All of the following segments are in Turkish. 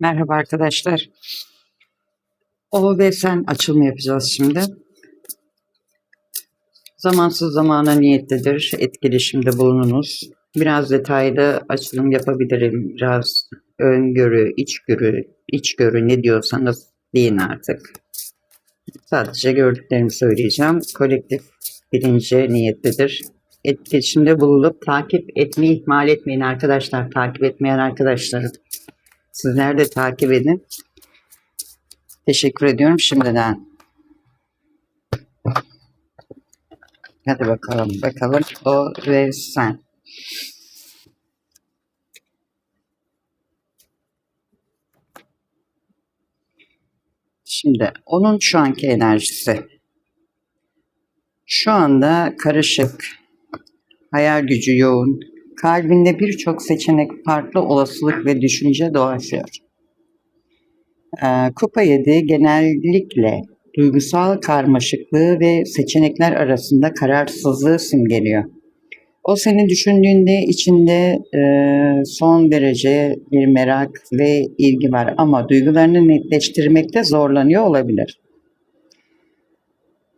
Merhaba arkadaşlar. O ve sen açılımı yapacağız şimdi. Zamansız zamana niyetlidir. Etkileşimde bulununuz. Biraz detaylı açılım yapabilirim. Biraz öngörü, içgörü, içgörü ne diyorsanız deyin artık. Sadece gördüklerimi söyleyeceğim. Kolektif bilince niyetlidir. Etkileşimde bulunup takip etmeyi ihmal etmeyin arkadaşlar. Takip etmeyen arkadaşlarım. Sizler de takip edin. Teşekkür ediyorum şimdiden. Hadi bakalım, bakalım o ve sen. Şimdi onun şu anki enerjisi. Şu anda karışık, hayal gücü yoğun, kalbinde birçok seçenek, farklı olasılık ve düşünce dolaşıyor. Ee, Kupa 7 genellikle duygusal karmaşıklığı ve seçenekler arasında kararsızlığı simgeliyor. O senin düşündüğünde içinde e, son derece bir merak ve ilgi var ama duygularını netleştirmekte zorlanıyor olabilir.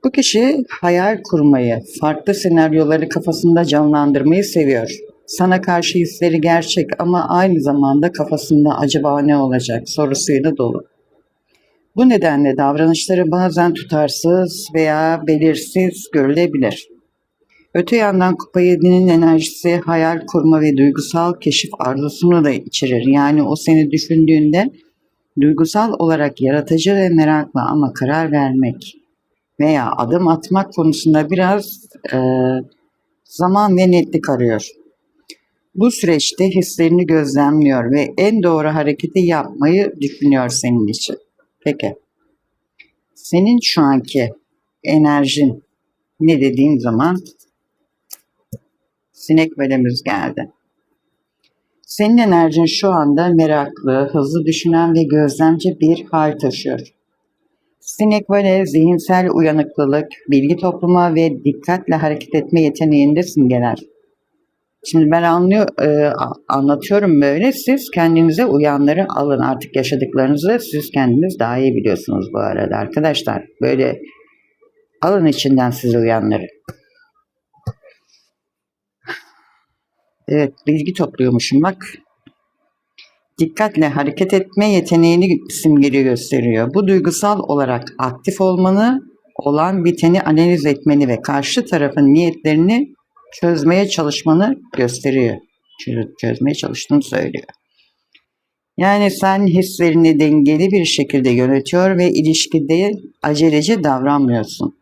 Bu kişi hayal kurmayı, farklı senaryoları kafasında canlandırmayı seviyor. Sana karşı hisleri gerçek ama aynı zamanda kafasında acaba ne olacak sorusuyla dolu. Bu nedenle davranışları bazen tutarsız veya belirsiz görülebilir. Öte yandan Kupa 7'nin enerjisi hayal kurma ve duygusal keşif arzusunu da içerir. Yani o seni düşündüğünde duygusal olarak yaratıcı ve meraklı ama karar vermek veya adım atmak konusunda biraz e, zaman ve netlik arıyor. Bu süreçte hislerini gözlemliyor ve en doğru hareketi yapmayı düşünüyor senin için. Peki. Senin şu anki enerjin ne dediğin zaman sinek velemiz geldi. Senin enerjin şu anda meraklı, hızlı düşünen ve gözlemci bir hal taşıyor. Sinek vale zihinsel uyanıklılık, bilgi topluma ve dikkatle hareket etme yeteneğinde simgeler. Şimdi ben anlıyor, e, anlatıyorum böyle. Siz kendinize uyanları alın. Artık yaşadıklarınızı siz kendiniz daha iyi biliyorsunuz bu arada arkadaşlar. Böyle alın içinden siz uyanları. Evet bilgi topluyormuşum bak. Dikkatle hareket etme yeteneğini simgeli gösteriyor. Bu duygusal olarak aktif olmanı, olan biteni analiz etmeni ve karşı tarafın niyetlerini çözmeye çalışmanı gösteriyor. Çözmeye çalıştığını söylüyor. Yani sen hislerini dengeli bir şekilde yönetiyor ve ilişkide aceleci davranmıyorsun.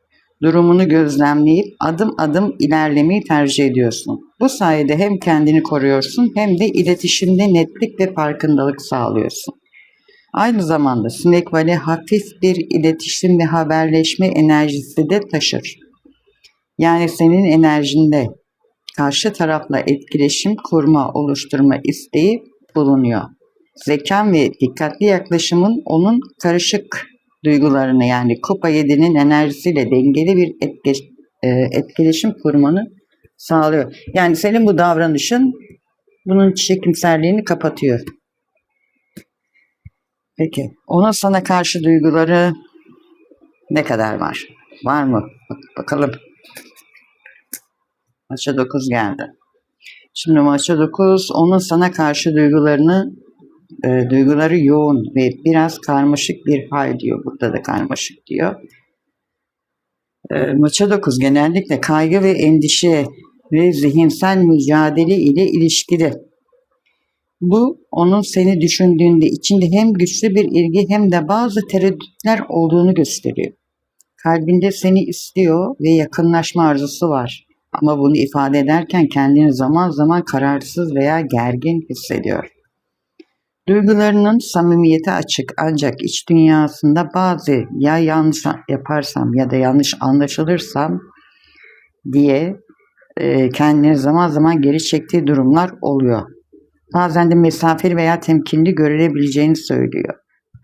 Durumunu gözlemleyip adım adım ilerlemeyi tercih ediyorsun. Bu sayede hem kendini koruyorsun hem de iletişimde netlik ve farkındalık sağlıyorsun. Aynı zamanda sinek vale hafif bir iletişim ve haberleşme enerjisi de taşır. Yani senin enerjinde karşı tarafla etkileşim kurma, oluşturma isteği bulunuyor. Zekan ve dikkatli yaklaşımın onun karışık duygularını yani Kupa 7'nin enerjisiyle dengeli bir etke, e, etkileşim kurmanı sağlıyor. Yani senin bu davranışın bunun çekimserliğini kapatıyor. Peki ona sana karşı duyguları ne kadar var? Var mı? Bak, bakalım. Maça 9 geldi. Şimdi maça 9 onun sana karşı duygularını e, duyguları yoğun ve biraz karmaşık bir hal diyor. Burada da karmaşık diyor. E, maça 9 genellikle kaygı ve endişe ve zihinsel mücadele ile ilişkili. Bu onun seni düşündüğünde içinde hem güçlü bir ilgi hem de bazı tereddütler olduğunu gösteriyor. Kalbinde seni istiyor ve yakınlaşma arzusu var. Ama bunu ifade ederken kendini zaman zaman kararsız veya gergin hissediyor. Duygularının samimiyeti açık ancak iç dünyasında bazı ya yanlış yaparsam ya da yanlış anlaşılırsam diye e, kendini zaman zaman geri çektiği durumlar oluyor. Bazen de mesafeli veya temkinli görülebileceğini söylüyor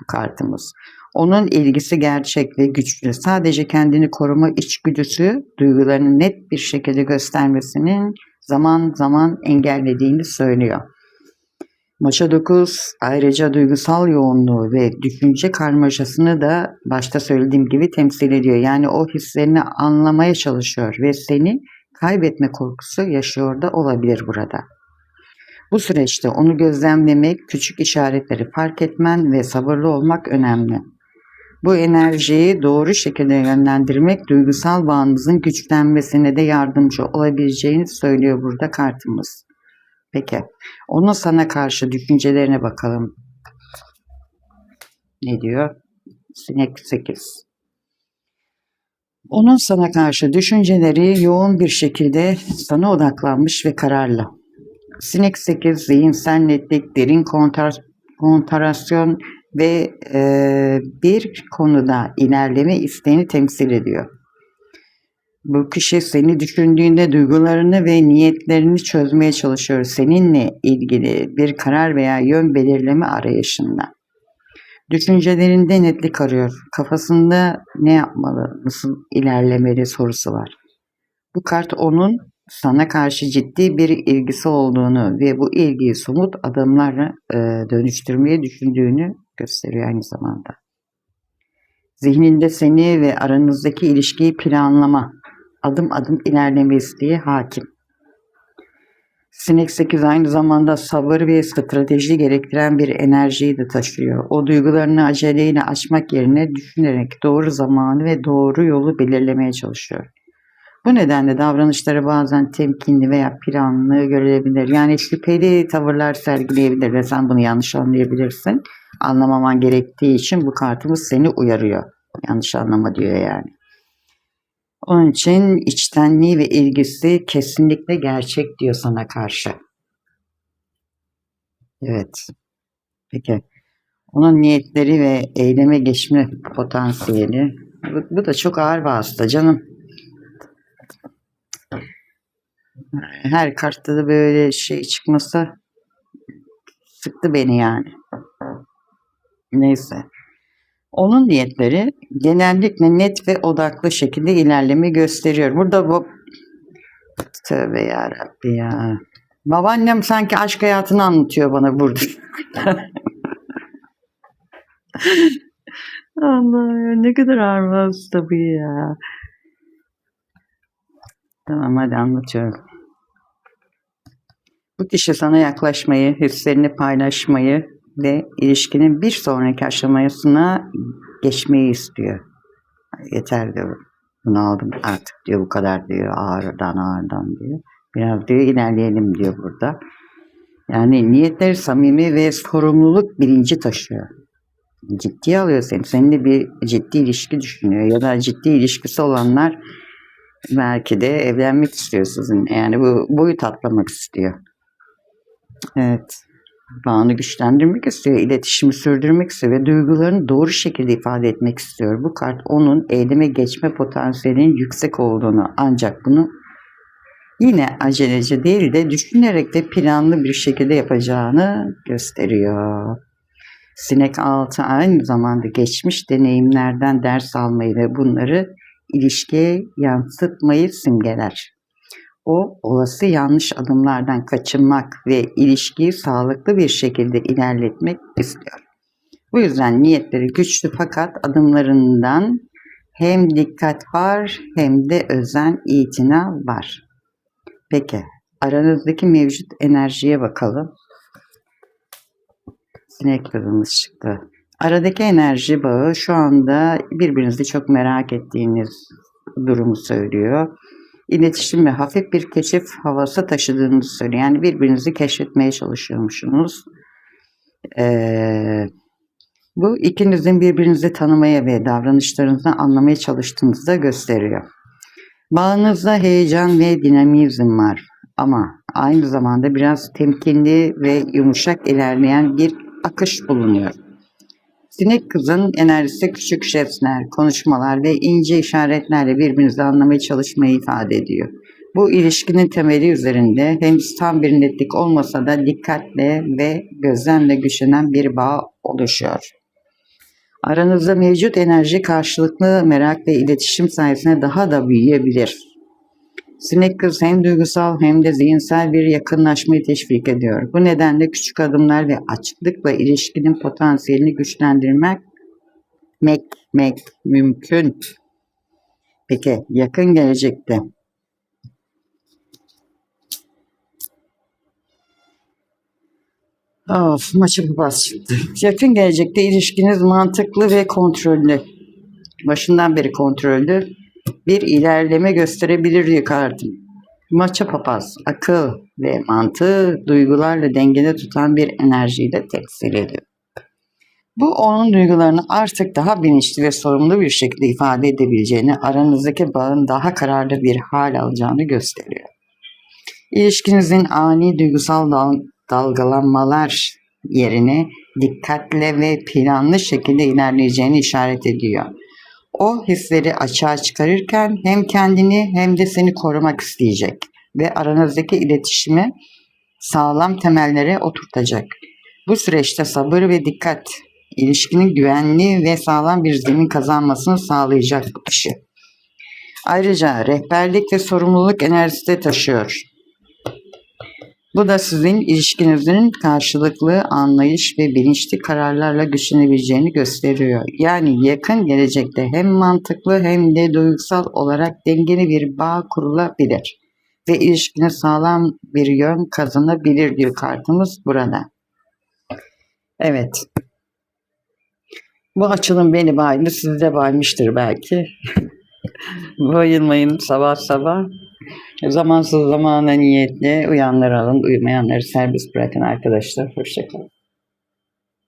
kartımız. Onun ilgisi gerçek ve güçlü. Sadece kendini koruma içgüdüsü duygularını net bir şekilde göstermesinin zaman zaman engellediğini söylüyor. Maça 9 ayrıca duygusal yoğunluğu ve düşünce karmaşasını da başta söylediğim gibi temsil ediyor. Yani o hislerini anlamaya çalışıyor ve seni kaybetme korkusu yaşıyor da olabilir burada. Bu süreçte onu gözlemlemek, küçük işaretleri fark etmen ve sabırlı olmak önemli. Bu enerjiyi doğru şekilde yönlendirmek duygusal bağınızın güçlenmesine de yardımcı olabileceğini söylüyor burada kartımız. Peki, onun sana karşı düşüncelerine bakalım. Ne diyor? Sinek 8. Onun sana karşı düşünceleri yoğun bir şekilde sana odaklanmış ve kararlı. Sinek 8 zihinsel netlik, derin kontar, kontarasyon ve e, bir konuda ilerleme isteğini temsil ediyor. Bu kişi seni düşündüğünde duygularını ve niyetlerini çözmeye çalışıyor. Seninle ilgili bir karar veya yön belirleme arayışında. Düşüncelerinde netlik arıyor. Kafasında ne yapmalı, nasıl ilerlemeli sorusu var. Bu kart onun sana karşı ciddi bir ilgisi olduğunu ve bu ilgiyi somut adımlarla e, dönüştürmeye düşündüğünü gösteriyor aynı zamanda. Zihninde seni ve aranızdaki ilişkiyi planlama, adım adım ilerleme isteği hakim. Sinek 8 aynı zamanda sabır ve strateji gerektiren bir enerjiyi de taşıyor. O duygularını aceleyle açmak yerine düşünerek doğru zamanı ve doğru yolu belirlemeye çalışıyor. Bu nedenle davranışları bazen temkinli veya planlı görülebilir. Yani şüpheli tavırlar sergileyebilir ve sen bunu yanlış anlayabilirsin. Anlamaman gerektiği için bu kartımız seni uyarıyor. Yanlış anlama diyor yani. Onun için içtenliği ve ilgisi kesinlikle gerçek diyor sana karşı. Evet. Peki. Onun niyetleri ve eyleme geçme potansiyeli. Bu, bu da çok ağır vasıta canım. Her kartta da böyle şey çıkması sıktı beni yani. Neyse. Onun niyetleri genellikle net ve odaklı şekilde ilerleme gösteriyor. Burada bu tövbe yarabbi ya. Babaannem sanki aşk hayatını anlatıyor bana burada. Allah ya ne kadar ağır bu ya. Tamam hadi anlatıyorum. Bu kişi sana yaklaşmayı, hislerini paylaşmayı ve ilişkinin bir sonraki aşamasına geçmeyi istiyor. Yeter diyor. Bunu aldım artık diyor bu kadar diyor ağırdan ağırdan diyor. Biraz diyor ilerleyelim diyor burada. Yani niyetleri samimi ve sorumluluk bilinci taşıyor. Ciddiye alıyor seni. Seninle bir ciddi ilişki düşünüyor. Ya da ciddi ilişkisi olanlar belki de evlenmek istiyor sizinle. Yani bu boyut atlamak istiyor. Evet. Bağını güçlendirmek istiyor, iletişimi sürdürmek istiyor ve duygularını doğru şekilde ifade etmek istiyor. Bu kart onun eyleme geçme potansiyelinin yüksek olduğunu ancak bunu yine aceleci değil de düşünerek de planlı bir şekilde yapacağını gösteriyor. Sinek altı aynı zamanda geçmiş deneyimlerden ders almayı ve bunları ilişkiye yansıtmayı simgeler. O olası yanlış adımlardan kaçınmak ve ilişkiyi sağlıklı bir şekilde ilerletmek istiyor. Bu yüzden niyetleri güçlü fakat adımlarından hem dikkat var hem de özen itina var. Peki aranızdaki mevcut enerjiye bakalım. Sinek kızımız çıktı. Aradaki enerji bağı şu anda birbirinizi çok merak ettiğiniz durumu söylüyor. İletişim ve hafif bir keşif havası taşıdığınızı söylüyor. Yani birbirinizi keşfetmeye çalışıyormuşsunuz. Ee, bu ikinizin birbirinizi tanımaya ve davranışlarınızı anlamaya çalıştığınızı da gösteriyor. Bağınızda heyecan ve dinamizm var ama aynı zamanda biraz temkinli ve yumuşak ilerleyen bir akış bulunuyor. Sinek kızın enerjisi küçük jestler, konuşmalar ve ince işaretlerle birbirinizi anlamaya çalışmayı ifade ediyor. Bu ilişkinin temeli üzerinde henüz tam bir netlik olmasa da dikkatle ve gözlemle güçlenen bir bağ oluşuyor. Aranızda mevcut enerji karşılıklı merak ve iletişim sayesinde daha da büyüyebilir. Kız hem duygusal hem de zihinsel bir yakınlaşmayı teşvik ediyor. Bu nedenle küçük adımlar ve açıklıkla ilişkinin potansiyelini güçlendirmek mek, mek mümkün. Peki yakın gelecekte Of maçı bu bas çıktı. Yakın gelecekte ilişkiniz mantıklı ve kontrollü. Başından beri kontrollü. Bir ilerleme gösterebilir kartım. Maça papaz, akıl ve mantığı duygularla dengede tutan bir enerjiyi de temsil ediyor. Bu onun duygularını artık daha bilinçli ve sorumlu bir şekilde ifade edebileceğini, aranızdaki bağın daha kararlı bir hal alacağını gösteriyor. İlişkinizin ani duygusal dal- dalgalanmalar yerine dikkatle ve planlı şekilde ilerleyeceğini işaret ediyor. O hisleri açığa çıkarırken hem kendini hem de seni korumak isteyecek ve aranızdaki iletişimi sağlam temellere oturtacak. Bu süreçte sabır ve dikkat ilişkinin güvenli ve sağlam bir zemin kazanmasını sağlayacak kişi. Ayrıca rehberlik ve sorumluluk enerjisi de taşıyor. Bu da sizin ilişkinizin karşılıklı anlayış ve bilinçli kararlarla güçlenebileceğini gösteriyor. Yani yakın gelecekte hem mantıklı hem de duygusal olarak dengeli bir bağ kurulabilir. Ve ilişkine sağlam bir yön kazanabilir diyor kartımız burada. Evet. Bu açılım beni baydı, sizi de baymıştır belki. Bayılmayın sabah sabah. Zamansız zamana niyetle uyanları alın, uyumayanları serbest bırakın arkadaşlar. Hoşçakalın.